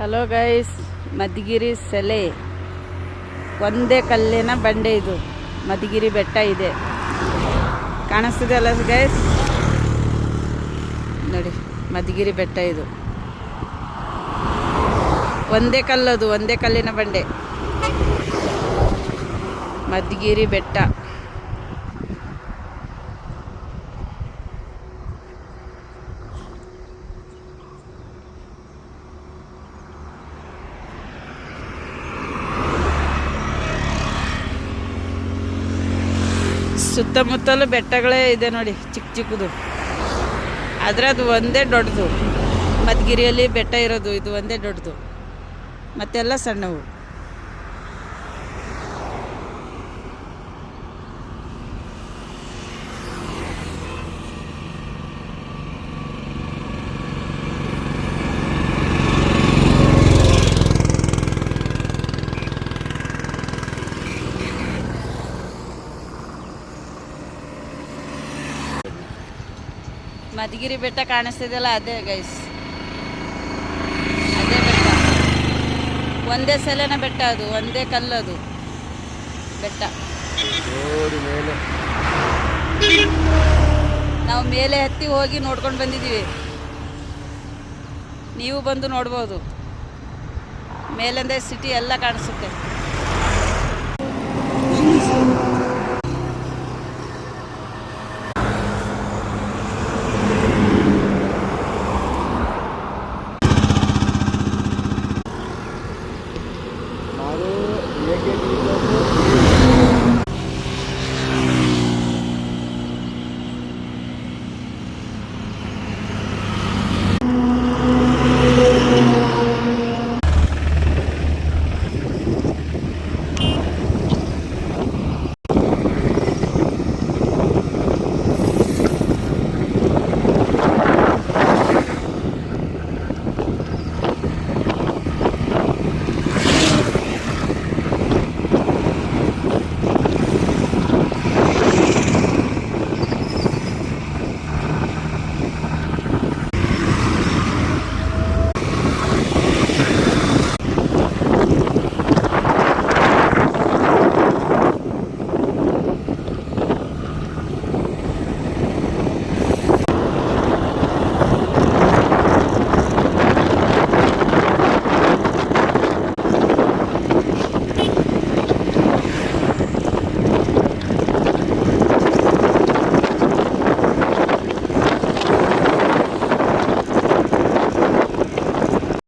Hello guys Madhugiri ಸೆಲೆ. ಒಂದೇ ಕಲ್ಲಿನ ಬಂಡೆ ಇದು. ಮಧುಗಿರಿ ಬೆಟ್ಟ ಇದೆ. ಕಾಣಿಸ್ತಿದೆ ಅಲ್ಲ ಗೈಸ್ ನೋಡಿ, ಮಧುಗಿರಿ ಬೆಟ್ಟ ಇದು. ಒಂದೇ ಕಲ್ಲದು, ಒಂದೇ ಕಲ್ಲಿನ ಬಂಡೆ. ಮಧುಗಿರಿ ಬೆಟ್ಟ. ಸುತ್ತಮುತ್ತಲು ಬೆಟ್ಟಗಳೇ ಇದೆ ನೋಡಿ ಚಿಕ್ಕ ಚಿಕ್ಕದು. ಆದರೆ ಅದು ಒಂದೇ ದೊಡ್ಡದು. ಮಧುಗಿರಿಯಲ್ಲಿ ಬೆಟ್ಟ ಇರೋದು, ಇದು ಒಂದೇ ದೊಡ್ಡದು. ಮತ್ತೆಲ್ಲ ಸಣ್ಣವು. ಮಧುಗಿರಿ ಬೆಟ್ಟ ಕಾಣಿಸ್ತಿದೆಯಲ್ಲ? ಅದೇ ಗೈಸ್ ಅದೇ ಬೆಟ್ಟ. ಒಂದೇ ಸಲನ ಬೆಟ್ಟ ಅದು ಒಂದೇ ಕಲ್ಲದು ಬೆಟ್ಟ. ನಾವು ಮೇಲೆ ಹತ್ತಿ ಹೋಗಿ ನೋಡ್ಕೊಂಡು ಬಂದಿದ್ದೀವಿ. ನೀವು ಬಂದು ನೋಡ್ಬೋದು. ಮೇಲಿಂದ ಸಿಟಿ ಎಲ್ಲ ಕಾಣಿಸುತ್ತೆ. Thank you.